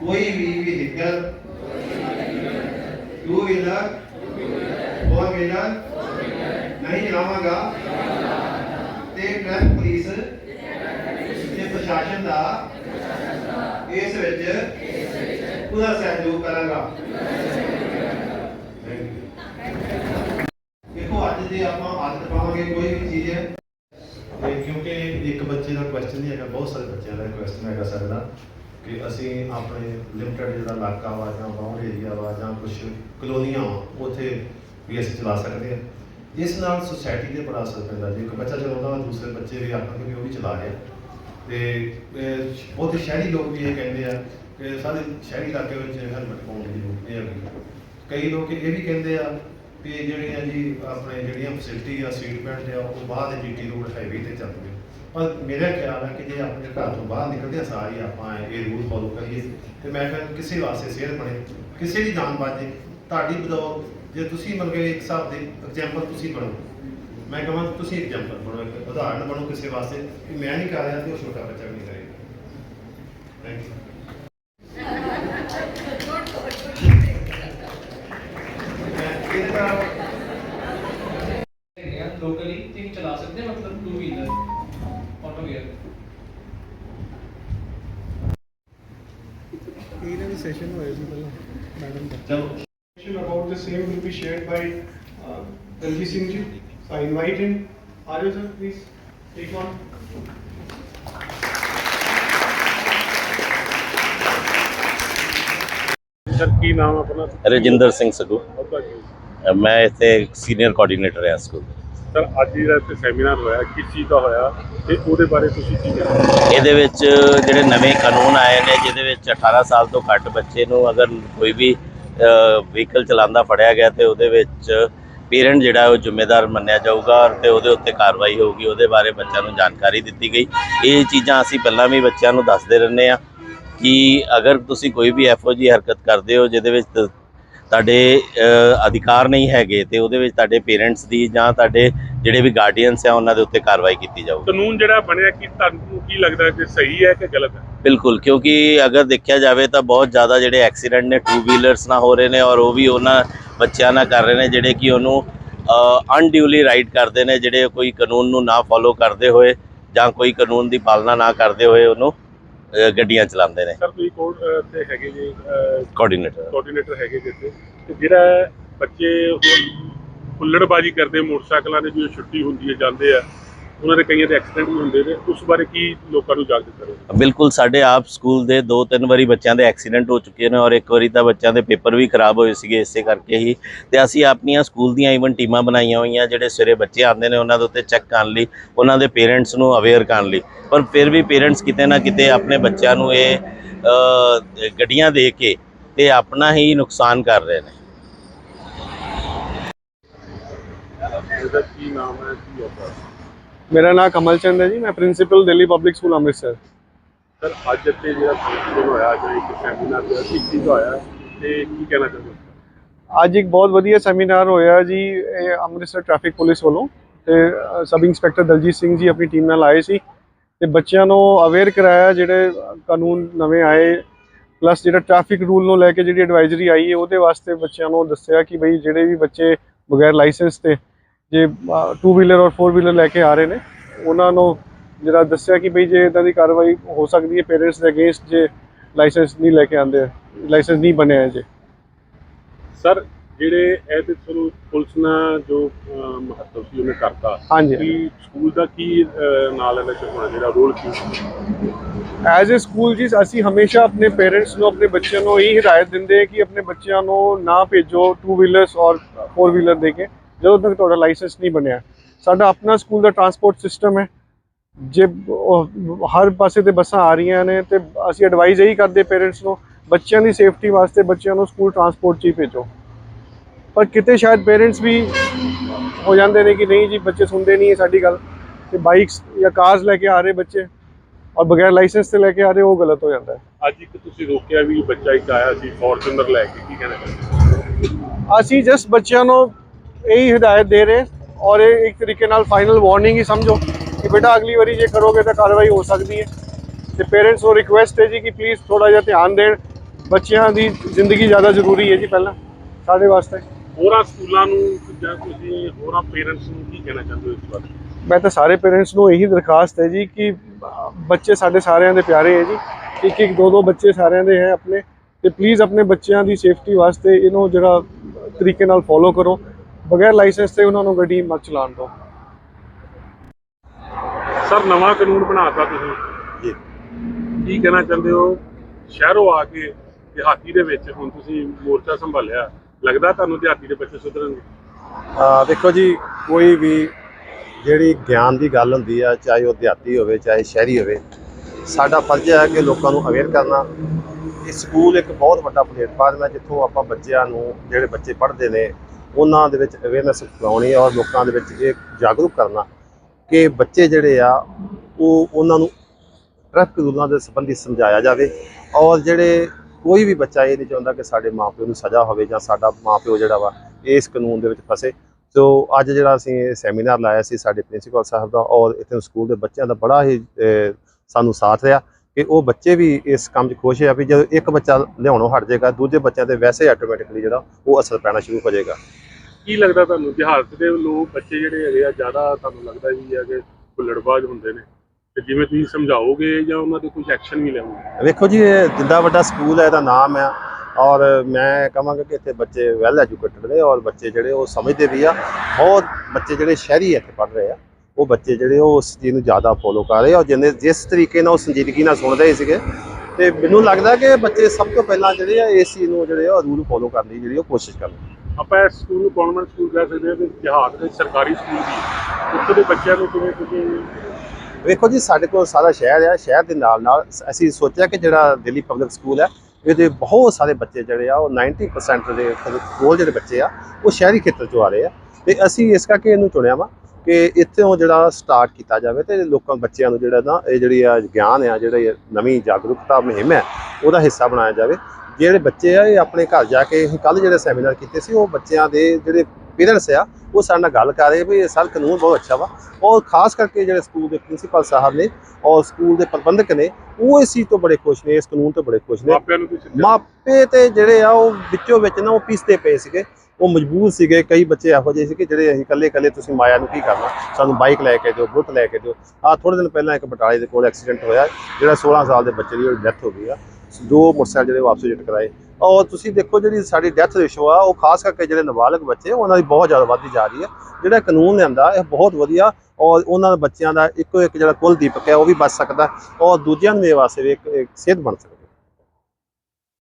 ਕੋਈ ਵੀ vehicle two wheeler four wheeler ਨਹੀਂ ਚਲਾਵਾਂਗਾ। ਤੇ ਟ੍ਰੈਫਿਕ ਪੁਲਿਸ ਤੇ ਪ੍ਰਸ਼ਾਸਨ ਦਾ ਇਸ ਵਿੱਚ ਪੂਰਾ ਸਹਿਯੋਗ ਕਰਾਂਗਾ। ਦੇਖੋ, ਅੱਜ ਜੇ ਆਪਾਂ ਆਦਤ ਪਾਵਾਂਗੇ ਕੋਈ ਵੀ ਚੀਜ਼ ਹੈ ਕਿਉਂਕਿ ਇੱਕ ਬੱਚੇ ਦਾ ਕੁਐਸਚਨ ਨਹੀਂ ਹੈਗਾ, ਬਹੁਤ ਸਾਰੇ ਬੱਚਿਆਂ ਦਾ ਕੁਐਸਚਨ ਹੈਗਾ ਸਾਡਾ ਕਿ ਅਸੀਂ ਆਪਣੇ ਲਿਮਟਿਡ ਜਿਹੜਾ ਇਲਾਕਾ ਵਾ ਜਾਂ ਬਾਉਂਡ ਏਰੀਆ ਵਾ ਜਾਂ ਕੁਝ ਕਲੋਨੀਆਂ ਵਾ, ਉੱਥੇ ਵੀ ਅਸੀਂ ਚਲਾ ਸਕਦੇ ਹਾਂ। ਇਸ ਨਾਲ ਸੁਸਾਇਟੀ ਤੇ ਬੜਾ ਅਸਰ ਪੈਂਦਾ। ਜੇ ਇੱਕ ਬੱਚਾ ਚਲਾਉਂਦਾ ਵਾ, ਦੂਸਰੇ ਬੱਚੇ ਵੀ ਆਖਣਗੇ ਵੀ ਉਹ ਵੀ ਚਲਾ ਰਿਹਾ। ਤੇ ਬਹੁਤ ਸ਼ਹਿਰੀ ਲੋਕ ਵੀ ਇਹ ਕਹਿੰਦੇ ਆ ਕਿ ਸਾਡੇ ਸ਼ਹਿਰੀ ਇਲਾਕੇ ਵਿੱਚ ਹੈਲਮਟ ਪਾਉਣ ਦੀ ਜ਼ਰੂਰਤ ਨਹੀਂ ਹੈਗੀ ਕਈ ਲੋਕ ਇਹ ਵੀ ਕਹਿੰਦੇ ਆ ਕਿ ਜਿਹੜੀਆਂ ਜੀ ਆਪਣੇ ਜਿਹੜੀਆਂ ਫੈਸਿਲਿਟੀ ਆ ਸੀਟ ਬੈਲਟ ਆ, ਉਹ ਬਾਅਦ ਜੀਟੀ ਰੋਡ ਹਾਈਵੇ ਤੇ ਚੱਲਦੇ ਪਰ ਮੇਰਾ ਖਿਆਲ ਹੈ ਕਿ ਜੇ ਆਪਣੇ ਘਰ ਤੋਂ ਬਾਹਰ ਨਿਕਲਦੇ ਸਾਰ ਹੀ ਆਪਾਂ ਇਹ ਰੂਲ ਫੋਲੋ ਕਰੀਏ। ਤੇ ਮੈਂ ਕਹਿੰਦਾ ਕਿਸੇ ਵਾਸਤੇ ਸਿਹਤ ਬਣੇ, ਕਿਸੇ ਦੀ ਜਾਨ ਬਚੇ। ਤੁਹਾਡੀ ਬਦੌਲਤ ਜੇ ਤੁਸੀਂ ਮਤਲਬ ਕਿ ਇੱਕ ਹਿਸਾਬ ਦੇ ਐਗਜ਼ਾਮਪਲ ਤੁਸੀਂ ਬਣੋ। ਮੈਂ ਕਹਾਂ ਤੁਸੀਂ ਐਗਜ਼ਾਮਪਲ ਬਣੋ, ਇੱਕ ਉਦਾਹਰਨ ਬਣੋ ਕਿਸੇ ਵਾਸਤੇ ਕਿ ਮੈਂ ਨਹੀਂ ਕਰ ਰਿਹਾ ਤੇ ਉਹ ਛੋਟਾ ਬੱਚਾ ਵੀ ਨਹੀਂ ਕਰੇਗਾ। Thank you Information about the same will be shared by uh, Dalji Singh ji. I invite him. Arya sir, please take on. Sir ਕੀ ਨਾਮ ਆ ਆਪਣਾ ਰਜਿੰਦਰ ਸਿੰਘ ਸਗੂ ਉਹਦਾ ਕੀ ਅ, ਮੈਂ ਇੱਥੇ ਸੀਨੀਅਰ ਕੋਆਰਡੀਨੇਟਰ ਹਾਂ ਸਕੂਲ ਦਾ। ਸਰ, ਅੱਜ ਜਿਹੜਾ ਇੱਥੇ ਸੈਮੀਨਾਰ ਹੋਇਆ, ਕਿਸ ਚੀਜ਼ ਦਾ ਹੋਇਆ ਤੇ ਉਹਦੇ ਬਾਰੇ ਤੁਸੀਂ ਕੀ ਕਹਿਣਾ? ਇਹਦੇ ਵਿੱਚ ਜਿਹੜੇ ਨਵੇਂ ਕਾਨੂੰਨ ਆਏ ਨੇ, ਜਿਹਦੇ ਵਿੱਚ 18 ਸਾਲ ਤੋਂ ਘੱਟ ਬੱਚੇ ਨੂੰ ਅਗਰ ਕੋਈ ਵੀ ਵਹੀਕਲ ਚਲਾਉਂਦਾ ਫੜਿਆ ਗਿਆ ਤੇ ਉਹਦੇ ਵਿੱਚ ਪੇਰੈਂਟ ਜਿਹੜਾ ਉਹ ਜ਼ਿੰਮੇਦਾਰ ਮੰਨਿਆ ਜਾਊਗਾ ਔਰ ਤੇ ਉਹਦੇ ਉੱਤੇ ਕਾਰਵਾਈ ਹੋਊਗੀ, ਉਹਦੇ ਬਾਰੇ ਬੱਚਿਆਂ ਨੂੰ ਜਾਣਕਾਰੀ ਦਿੱਤੀ ਗਈ। ਇਹ ਚੀਜ਼ਾਂ ਅਸੀਂ ਪਹਿਲਾਂ ਵੀ ਬੱਚਿਆਂ ਨੂੰ ਦੱਸਦੇ ਰਹਿੰਦੇ ਆ ਕਿ ਅਗਰ ਤੁਸੀਂ ਕੋਈ ਵੀ ਇਹੋ ਜੀ ਹਰਕਤ ਕਰਦੇ ਹੋ, ਜਿਹਦੇ ਵਿੱਚ ਤੁਹਾਡੇ ਅਧਿਕਾਰ ਨਹੀਂ ਹੈਗੇ ਤੇ ਉਹਦੇ ਵਿੱਚ ਤੁਹਾਡੇ ਪੇਰੈਂਟਸ ਦੀ ਜਾਂ ਤੁਹਾਡੇ ਜਿਹੜੇ ਵੀ ਗਾਰਡੀਅਨਸ ਆ ਉਹਨਾਂ ਦੇ ਉੱਤੇ ਕਾਰਵਾਈ ਕੀਤੀ ਜਾਊਗੀ। ਕਾਨੂੰਨ ਜਿਹੜਾ ਬਣਿਆ ਕਿ ਤੁਹਾਨੂੰ ਕੀ ਲੱਗਦਾ ਕਿ ਸਹੀ ਹੈ ਕਿ ਗਲਤ ਹੈ? ਬਿਲਕੁਲ ਕਿਉਂਕਿ ਅਗਰ ਦੇਖਿਆ ਜਾਵੇ ਤਾਂ ਬਹੁਤ ਜ਼ਿਆਦਾ ਜਿਹੜੇ ਐਕਸੀਡੈਂਟ ਨੇ ਟੂ ਵੀਲਰਸ ਨਾਲ ਹੋ ਰਹੇ ਨੇ ਔਰ ਉਹ ਵੀ ਉਹਨਾਂ ਬੱਚਿਆਂ ਨਾਲ ਕਰ ਰਹੇ ਨੇ ਜਿਹੜੇ ਕਿ ਉਹਨੂੰ ਅਨਡਿਊਲੀ ਰਾਈਡ ਕਰਦੇ ਨੇ ਜਿਹੜੇ ਕੋਈ ਕਾਨੂੰਨ ਨੂੰ ਨਾ ਫੋਲੋ ਕਰਦੇ ਹੋਏ ਜਾਂ ਕੋਈ ਕਾਨੂੰਨ ਦੀ ਪਾਲਣਾ ਨਾ ਕਰਦੇ ਹੋਏ ਉਹਨੂੰ ਗੱਡੀਆਂ ਚਲਾਉਂਦੇ ਨੇ। ਸਰ ਤੁਸੀਂ ਕੋਡ ਤੇ ਹੈਗੇ ਜੀ ਕੋਆਰਡੀਨੇਟਰ ਕੋਆਰਡੀਨੇਟਰ ਹੈਗੇ ਜਿੱਥੇ ਜਿਹੜਾ ਬੱਚੇ ਹੁੱਲੜਬਾਜੀ ਕਰਦੇ ਮੋਟਰਸਾਈਕਲਾਂ ਦੇ ਜਦੋਂ ਛੁੱਟੀ ਹੁੰਦੀ ਹੈ, ਜਾਂਦੇ ਆ, ਉਹਨਾਂ ਦੇ ਕਈਆਂ ਦੇ ਐਕਸੀਡੈਂਟ ਵੀ ਹੁੰਦੇ ਨੇ, ਉਸ ਬਾਰੇ ਕੀ ਲੋਕਾਂ ਨੂੰ ਜਾਗਰੂਕ ਕਰੋ ਬਿਲਕੁਲ, ਸਾਡੇ ਆਪ ਸਕੂਲ ਦੇ ਦੋ ਤਿੰਨ ਵਾਰੀ ਬੱਚਿਆਂ ਦੇ ਐਕਸੀਡੈਂਟ ਹੋ ਚੁੱਕੇ ਨੇ ਔਰ ਇੱਕ ਵਾਰੀ ਤਾਂ ਬੱਚਿਆਂ ਦੇ ਪੇਪਰ ਵੀ ਖਰਾਬ ਹੋਏ ਸੀਗੇ, ਇਸੇ ਕਰਕੇ ਹੀ। ਤੇ ਅਸੀਂ ਆਪਣੀਆਂ ਸਕੂਲ ਦੀਆਂ ਈਵਨ ਟੀਮਾਂ ਬਣਾਈਆਂ ਹੋਈਆਂ, ਜਿਹੜੇ ਸਵੇਰੇ ਬੱਚੇ ਆਉਂਦੇ ਨੇ, ਉਹਨਾਂ ਦੇ ਉੱਤੇ ਚੈੱਕ ਕਰਨ ਲਈ, ਉਹਨਾਂ ਦੇ ਪੇਰੈਂਟਸ ਨੂੰ ਅਵੇਅਰ ਕਰਨ ਲਈ। ਪਰ ਫਿਰ ਵੀ ਪੇਰੈਂਟਸ ਕਿਤੇ ਨਾ ਕਿਤੇ ਆਪਣੇ ਬੱਚਿਆਂ ਨੂੰ ਇਹ ਗੱਡੀਆਂ ਦੇ ਕੇ ਤੇ ਆਪਣਾ ਹੀ ਨੁਕਸਾਨ ਕਰ ਰਹੇ ਨੇ। ਇਹਦਾ ਕੀ ਨਾਮ ਹੈ ਕੀ ਹੋਤਾ ਮੇਰਾ ਨਾਮ ਕਮਲ ਚੰਦ ਹੈ ਜੀ ਮੈਂ principal Delhi public school Amritsar. Sir ਅੱਜ ਇੱਥੇ ਜਿਹੜਾ ਫੰਕਸ਼ਨ ਹੋਇਆ ਜਾਂ ਇੱਕ ਸੈਮੀਨਾਰ ਹੋਇਆ ਕਿਸ ਚੀਜ਼ ਦਾ ਹੋਇਆ ਤੇ ਕੀ ਕਹਿਣਾ ਚਾਹੁੰਦੇ ਹੋ ਅੱਜ ਇੱਕ ਬਹੁਤ ਵਧੀਆ ਸੈਮੀਨਾਰ ਹੋਇਆ ਜੀ ਇਹ ਅੰਮ੍ਰਿਤਸਰ ਟ੍ਰੈਫਿਕ ਪੁਲਿਸ ਵੱਲੋਂ ਤੇ ਸਬ ਇੰਸਪੈਕਟਰ ਦਲਜੀਤ ਸਿੰਘ ਜੀ ਆਪਣੀ ਟੀਮ ਨਾਲ ਆਏ ਸੀ ਤੇ ਬੱਚਿਆਂ ਨੂੰ ਅਵੇਅਰ ਕਰਾਇਆ ਜਿਹੜੇ ਕਾਨੂੰਨ ਨਵੇਂ ਆਏ ਪਲੱਸ ਜਿਹੜਾ ਟ੍ਰੈਫਿਕ ਰੂਲ ਨੂੰ ਲੈ ਕੇ ਜਿਹੜੀ ਐਡਵਾਈਜ਼ਰੀ ਆਈ ਹੈ ਉਹਦੇ ਵਾਸਤੇ ਬੱਚਿਆਂ ਨੂੰ ਦੱਸਿਆ ਕਿ ਬਈ ਜਿਹੜੇ ਵੀ ਬੱਚੇ ਬਗੈਰ ਲਾਇਸੈਂਸ ਤੇ ਜੇ ਟੂ ਵੀਲਰ ਔਰ ਫੋਰ ਵੀਲਰ ਲੈ ਕੇ ਆ ਰਹੇ ਨੇ ਉਹਨਾਂ ਨੂੰ ਜਿਹੜਾ ਦੱਸਿਆ ਕਿ ਬਈ ਜੇ ਇਦਾਂ ਦੀ ਕਾਰਵਾਈ ਹੋ ਸਕਦੀ ਹੈ ਪੇਰੈਂਟਸ ਦੇ ਅਗੇਂਸਟ ਜੇ ਲਾਇਸੈਂਸ ਨਹੀਂ ਲੈ ਕੇ ਆਉਂਦੇ ਲਾਇਸੈਂਸ ਨਹੀਂ ਬਣਿਆ ਜੇ। ਸਰ ਜਿਹੜੇ ਇਹ ਤੇ ਚਲੋ ਪੁਲਿਸ ਨਾਲ ਜੋ ਮਹੱਤਵ ਸੀ ਉਹਨੇ ਕਰਤਾ ਹਾਂਜੀ। ਕਿ ਸਕੂਲ ਦਾ ਕੀ ਨਾਲ ਇਹਦਾ ਚ ਹੋਣਾ ਜਿਹੜਾ ਰੋਲ ਕੀ ਐਜ਼ ਅ ਸਕੂਲ ਜੀ ਅਸੀਂ ਹਮੇਸ਼ਾ ਆਪਣੇ ਪੇਰੈਂਟਸ ਨੂੰ ਆਪਣੇ ਬੱਚਿਆਂ ਨੂੰ ਇਹੀ ਹਦਾਇਤ ਦਿੰਦੇ ਕਿ ਆਪਣੇ ਬੱਚਿਆਂ ਨੂੰ ਨਾ ਭੇਜੋ ਟੂ ਵੀਲਰਸ ਔਰ ਫੋਰ ਵੀਲਰ ਦੇ ਕੇ। ਜਦੋਂ ਤੱਕ ਤੁਹਾਡਾ ਲਾਇਸੈਂਸ ਨਹੀਂ ਬਣਿਆ। ਸਾਡਾ ਆਪਣਾ ਸਕੂਲ ਦਾ ਟਰਾਂਸਪੋਰਟ ਸਿਸਟਮ ਹੈ। ਜੇ ਹਰ ਪਾਸੇ ਤੇ ਬੱਸਾਂ ਆ ਰਹੀਆਂ ਨੇ ਤੇ ਅਸੀਂ ਐਡਵਾਈਜ਼ ਇਹੀ ਕਰਦੇ ਪੇਰੈਂਟਸ ਨੂੰ ਬੱਚਿਆਂ ਦੀ ਸੇਫਟੀ ਵਾਸਤੇ ਬੱਚਿਆਂ ਨੂੰ ਸਕੂਲ ਟਰਾਂਸਪੋਰਟ 'ਚ ਹੀ ਭੇਜੋ। ਪਰ ਕਿਤੇ ਸ਼ਾਇਦ ਪੇਰੈਂਟਸ ਵੀ ਹੋ ਜਾਂਦੇ ਨੇ ਕਿ ਨਹੀਂ ਜੀ ਬੱਚੇ ਸੁਣਦੇ ਨਹੀਂ ਸਾਡੀ ਗੱਲ। ਤੇ ਬਾਈਕਸ ਜਾਂ ਕਾਰਸ ਲੈ ਕੇ ਆ ਰਹੇ ਬੱਚੇ ਔਰ ਬਗੈਰ ਲਾਇਸੈਂਸ ਤੇ ਲੈ ਕੇ ਆ ਰਹੇ ਉਹ ਗਲਤ ਹੋ ਜਾਂਦਾ ਹੈ। ਅੱਜ ਇੱਕ ਤੁਸੀਂ ਰੋਕਿਆ ਵੀ ਬੱਚਾ ਇੱਕ ਆਇਆ ਸੀ ਫੋਰਚੂਨਰ ਲੈ ਕੇ ਕੀ ਹੋ? ਅਸੀਂ ਜਸਟ ਬੱਚਿਆਂ ਨੂੰ ਇਹੀ ਹਦਾਇਤ ਦੇ ਰਹੇ ਔਰ ਇਹ ਇੱਕ ਤਰੀਕੇ ਨਾਲ ਫਾਈਨਲ ਵਾਰਨਿੰਗ ਹੀ ਸਮਝੋ ਕਿ ਬੇਟਾ ਅਗਲੀ ਵਾਰੀ ਜੇ ਕਰੋਗੇ ਤਾਂ ਕਾਰਵਾਈ ਹੋ ਸਕਦੀ ਹੈ। ਤੇ ਪੇਰੈਂਟਸ ਨੂੰ ਰਿਕੁਐਸਟ ਹੈ ਜੀ ਕਿ ਪਲੀਜ਼ ਥੋੜਾ ਜਿਹਾ ਧਿਆਨ ਦੇਣ। ਬੱਚਿਆਂ ਦੀ ਜ਼ਿੰਦਗੀ ਜ਼ਿਆਦਾ ਜ਼ਰੂਰੀ ਹੈ ਜੀ ਪਹਿਲਾਂ ਸਾਡੇ ਵਾਸਤੇ। ਹੋਰਾਂ ਸਕੂਲਾਂ ਨੂੰ ਜਾਂ ਤੁਸੀਂ ਹੋਰਾਂ ਪੇਰੈਂਟਸ ਨੂੰ ਕੀ ਕਹਿਣਾ ਚਾਹੁੰਦੇ ਹੋ ਇਸ ਬਾਰੇ? ਮੈਂ ਤਾਂ ਸਾਰੇ ਪੇਰੈਂਟਸ ਨੂੰ ਇਹੀ ਦਰਖਾਸਤ ਹੈ ਜੀ ਕਿ ਬੱਚੇ ਸਾਡੇ ਸਾਰਿਆਂ ਦੇ ਪਿਆਰੇ ਹੈ ਜੀ। ਇੱਕ ਇੱਕ ਦੋ ਦੋ ਬੱਚੇ ਸਾਰਿਆਂ ਦੇ ਹੈ ਆਪਣੇ। ਤੇ ਪਲੀਜ਼ ਆਪਣੇ ਬੱਚਿਆਂ ਦੀ ਸੇਫਟੀ ਵਾਸਤੇ ਇਹਨੂੰ ਜਿਹੜਾ ਤਰੀਕੇ ਨਾਲ ਫੋਲੋ ਕਰੋ। ਬਗੈਰ ਲਾਇਸੈਂਸ ਤੇ ਉਹਨਾਂ ਨੂੰ ਗੱਡੀ ਮਤ ਚਲਾਉਣ ਦਿਓ। ਸਰ ਨਵਾਂ ਕਾਨੂੰਨ ਬਣਾਤਾ ਤੁਸੀਂ? ਜੀ। ਕੀ ਕਹਿਣਾ ਚਾਹੁੰਦੇ ਹੋ? ਸ਼ਹਿਰੋਂ ਆ ਕੇ ਦਿਹਾਤੀ ਦੇ ਵਿੱਚ ਹੁਣ ਤੁਸੀਂ ਮੋਰਚਾ ਸੰਭਾਲਿਆ। ਲੱਗਦਾ ਤੁਹਾਨੂੰ ਦਿਹਾਤੀ ਦੇ ਬੱਚੇ ਸੁਧਰਨਗੇ? ਅਹ ਦੇਖੋ ਜੀ ਕੋਈ ਵੀ ਜਿਹੜੀ ਗਿਆਨ ਦੀ ਗੱਲ ਹੁੰਦੀ ਆ ਚਾਹੇ ਉਹ ਦਿਹਾਤੀ ਹੋਵੇ ਚਾਹੇ ਸ਼ਹਿਰੀ ਹੋਵੇ ਸਾਡਾ ਫਰਜ਼ ਹੈ ਕਿ ਲੋਕਾਂ ਨੂੰ ਅਵੇਅਰ ਕਰਨਾ। ਇਹ ਸਕੂਲ ਇੱਕ ਬਹੁਤ ਵੱਡਾ ਪਲੇਟਫਾਰਮ ਹੈ ਜਿੱਥੋਂ ਆਪਾਂ ਬੱਚਿਆਂ ਨੂੰ ਜਿਹੜੇ ਬੱਚੇ ਪੜ੍ਹਦੇ ਨੇ ਉਹਨਾਂ ਦੇ ਵਿੱਚ ਅਵੇਅਰਨੈਸ ਫੈਲਾਉਣੀ ਔਰ ਲੋਕਾਂ ਦੇ ਵਿੱਚ ਇਹ ਜਾਗਰੂਕ ਕਰਨਾ ਕਿ ਬੱਚੇ ਜਿਹੜੇ ਆ, ਉਹ ਉਹਨਾਂ ਨੂੰ ਟ੍ਰੈਫਿਕ ਰੂਲਾਂ ਦੇ ਸੰਬੰਧੀ ਸਮਝਾਇਆ ਜਾਵੇ ਔਰ ਜਿਹੜੇ ਕੋਈ ਵੀ ਬੱਚਾ ਇਹ ਨਹੀਂ ਚਾਹੁੰਦਾ ਕਿ ਸਾਡੇ ਮਾਪਿਓ ਨੂੰ ਸਜ਼ਾ ਹੋਵੇ ਜਾਂ ਸਾਡਾ ਮਾਪਿਓ ਜਿਹੜਾ ਵਾ ਇਸ ਕਾਨੂੰਨ ਦੇ ਵਿੱਚ ਫਸੇ। ਸੋ ਅੱਜ ਜਿਹੜਾ ਅਸੀਂ ਇਹ ਸੈਮੀਨਾਰ ਲਾਇਆ ਸੀ ਸਾਡੇ ਪ੍ਰਿੰਸੀਪਲ ਸਾਹਿਬ ਦਾ ਔਰ ਇੱਥੇ ਸਕੂਲ ਦੇ ਬੱਚਿਆਂ ਦਾ ਬੜਾ ਹੀ ਸਾਨੂੰ ਸਾਥ ਰਿਹਾ। ਕਿ ਉਹ ਬੱਚੇ ਵੀ ਇਸ ਕੰਮ 'ਚ ਖੁਸ਼ ਆ ਵੀ ਜਦੋਂ ਇੱਕ ਬੱਚਾ ਲਿਆਉਣੋਂ ਹਟ ਜਾਏਗਾ ਦੂਜੇ ਬੱਚਿਆਂ ਤੇ ਵੈਸੇ ਆਟੋਮੈਟਿਕਲੀ ਜਿਹੜਾ ਉਹ ਅਸਰ ਪੈਣਾ ਸ਼ੁਰੂ ਹੋ ਜਾਏਗਾ। ਕੀ ਲੱਗਦਾ ਤੁਹਾਨੂੰ ਦਿਹਾਤ ਦੇ ਲੋਕ ਬੱਚੇ ਜਿਹੜੇ ਹੈਗੇ ਆ ਜ਼ਿਆਦਾ ਤੁਹਾਨੂੰ ਲੱਗਦਾ ਵੀ ਆ ਕਿ ਹੁੱਲੜਬਾਜ਼ ਹੁੰਦੇ ਨੇ? ਤੇ ਜਿਵੇਂ ਤੁਸੀਂ ਸਮਝਾਓਗੇ ਜਾਂ ਉਹਨਾਂ ਤੇ ਕੁਝ ਐਕਸ਼ਨ ਵੀ ਲਵੋਗੇ ਵੇਖੋ ਜੀ ਇਹ ਜਿੱਦਾਂ ਵੱਡਾ ਸਕੂਲ ਹੈ ਇਹਦਾ ਨਾਮ ਹੈ ਔਰ ਮੈਂ ਕਹਾਂਗਾ ਕਿ ਇੱਥੇ ਬੱਚੇ ਵੈਲ ਐਜੂਕੇਟਡ ਨੇ ਔਰ ਬੱਚੇ ਜਿਹੜੇ ਉਹ ਸਮਝਦੇ ਵੀ ਆ। ਬਹੁਤ ਬੱਚੇ ਜਿਹੜੇ ਸ਼ਹਿਰੀ ਇੱਥੇ ਪੜ੍ਹ ਰਹੇ ਆ। ਉਹ ਬੱਚੇ ਜਿਹੜੇ ਉਹ ਉਸ ਚੀਜ਼ ਨੂੰ ਜ਼ਿਆਦਾ ਫੋਲੋ ਕਰ ਰਹੇ ਆ ਔਰ ਜਿੰਨੇ ਜਿਸ ਤਰੀਕੇ ਨਾਲ ਉਹ ਸੰਜੀਦਗੀ ਨਾਲ ਸੁਣਦੇ ਸੀ ਤੇ ਮੈਨੂੰ ਲੱਗਦਾ ਕਿ ਬੱਚੇ ਸਭ ਤੋਂ ਪਹਿਲਾਂ ਜਿਹੜੇ ਆ ਇਸ ਚੀਜ਼ ਨੂੰ ਜਿਹੜੇ ਆ ਰੂਲ ਫੋਲੋ ਕਰਨ ਦੀ ਜਿਹੜੀ ਉਹ ਕੋਸ਼ਿਸ਼ ਕਰਨ। ਆਪਾਂ ਇਸ ਸਕੂਲ ਨੂੰ ਗਵਰਨਮੈਂਟ ਸਕੂਲ ਕਹਿ ਸਕਦੇ ਹਾਂ ਤੇ ਦਿਹਾਤ ਦੇ ਸਰਕਾਰੀ ਸਕੂਲ ਵੀ ਉੱਥੇ ਦੇ ਬੱਚਿਆਂ ਨੂੰ ਕਿਵੇਂ ਤੁਸੀਂ ਵੇਖੋ ਜੀ ਸਾਡੇ ਕੋਲ ਸਾਰਾ ਸ਼ਹਿਰ ਹੈ ਸ਼ਹਿਰ ਦੇ ਨਾਲ ਨਾਲ ਅਸੀਂ ਸੋਚਿਆ ਕਿ ਜਿਹੜਾ ਦਿੱਲੀ ਪਬਲਿਕ ਸਕੂਲ ਹੈ ਇਹਦੇ ਬਹੁਤ ਸਾਰੇ ਬੱਚੇ ਜਿਹੜੇ ਆ ਉਹ 90% ਦੇ ਕੋਲ ਜਿਹੜੇ ਬੱਚੇ ਆ ਉਹ ਸ਼ਹਿਰੀ ਖੇਤਰ ਚੋਂ ਆ ਰਹੇ ਆ। ਤੇ ਅਸੀਂ ਇਸ ਕਰਕੇ ਇਹਨੂੰ ਚੁਣਿਆ ਵਾ ਕਿ ਇੱਥੋਂ ਜਿਹੜਾ ਸਟਾਰਟ ਕੀਤਾ ਜਾਵੇ ਤੇ ਲੋਕਾਂ ਬੱਚਿਆਂ ਨੂੰ ਜਿਹੜਾ ਨਾ ਇਹ ਜਿਹੜੀ ਆ ਗਿਆਨ ਆ ਜਿਹੜਾ ਨਵੀਂ ਜਾਗਰੂਕਤਾ ਮੁਹਿੰਮ ਹੈ ਉਹਦਾ ਹਿੱਸਾ ਬਣਾਇਆ ਜਾਵੇ। ਜਿਹੜੇ ਬੱਚੇ ਆ ਇਹ ਆਪਣੇ ਘਰ ਜਾ ਕੇ ਕੱਲ ਜਿਹੜੇ ਸੈਮੀਨਾਰ ਕੀਤੇ ਸੀ ਉਹ ਬੱਚਿਆਂ ਦੇ ਜਿਹੜੇ ਪੇਰੈਂਟਸ ਆ ਉਹ ਸਾਡੇ ਨਾਲ ਗੱਲ ਕਰ ਰਹੇ ਵੀ ਇਹ ਸਰ ਕਾਨੂੰਨ ਬਹੁਤ ਅੱਛਾ ਵਾ। ਔਰ ਖਾਸ ਕਰਕੇ ਜਿਹੜੇ ਸਕੂਲ ਦੇ ਪ੍ਰਿੰਸੀਪਲ ਸਾਹਿਬ ਨੇ ਔਰ ਸਕੂਲ ਦੇ ਪ੍ਰਬੰਧਕ ਨੇ ਉਹ ਇਸ ਚੀਜ਼ ਤੋਂ ਬੜੇ ਖੁਸ਼ ਨੇ ਇਸ ਕਾਨੂੰਨ ਤੋਂ ਬੜੇ ਖੁਸ਼ ਨੇ। ਮਾਪੇ ਤੇ ਜਿਹੜੇ ਆ ਉਹ ਵਿੱਚੋਂ ਵਿੱਚ ਨਾ ਉਹ ਪੀਸਦੇ ਪਏ ਸੀਗੇ। ਉਹ ਮਜਬੂਰ ਸੀਗੇ, ਕਈ ਬੱਚੇ ਇਹੋ ਜਿਹੇ ਸੀਗੇ ਜਿਹੜੇ ਅਸੀਂ ਇਕੱਲੇ ਇਕੱਲੇ ਤੁਸੀਂ ਮਾਇਆ ਨੂੰ ਕੀ ਕਰਨਾ? ਸਾਨੂੰ ਬਾਈਕ ਲੈ ਕੇ ਦਿਓ ਬੁੱਟ ਲੈ ਕੇ ਦਿਓ। ਆ ਥੋੜੇ ਦਿਨ ਪਹਿਲਾਂ ਇੱਕ ਬਟਾਲੇ ਦੇ ਕੋਲ ਐਕਸੀਡੈਂਟ ਹੋਇਆ, ਜਿਹੜਾ 16 ਸਾਲ ਦੇ ਬੱਚੇ ਦੀ ਉਹਦੀ ਡੈਥ ਹੋ ਗਈ ਆ। ਦੋ ਮੋਟਰਸਾਈਕਲ ਜਿਹੜੇ ਵਾਪਸ ਜਿੱਟ ਕਰਾਏ ਔਰ ਤੁਸੀਂ ਦੇਖੋ ਜਿਹੜੀ ਸਾਡੀ ਡੈਥ ਰੇਸ਼ੋ ਆ, ਉਹ ਖਾਸ ਕਰਕੇ ਜਿਹੜੇ ਨਾਬਾਲਗ ਬੱਚੇ ਉਹਨਾਂ ਦੀ ਬਹੁਤ ਜ਼ਿਆਦਾ ਵੱਧਦੀ ਜਾ ਰਹੀ ਹੈ ਜਿਹੜਾ ਕਾਨੂੰਨ ਲਿਆਂਦਾ, ਇਹ ਬਹੁਤ ਵਧੀਆ, ਔਰ ਉਹਨਾਂ ਦੇ ਬੱਚਿਆਂ ਦਾ ਇੱਕੋ ਇੱਕ ਜਿਹੜਾ ਕੁਲ ਦੀਪਕ ਹੈ ਉਹ ਵੀ ਬਚ ਸਕਦਾ। ਔਰ ਦੂਜਿਆਂ ਦੇ ਵਾਸਤੇ ਵੀ ਇੱਕ ਸਿਹਤ ਬਣ ਸਕਦਾ।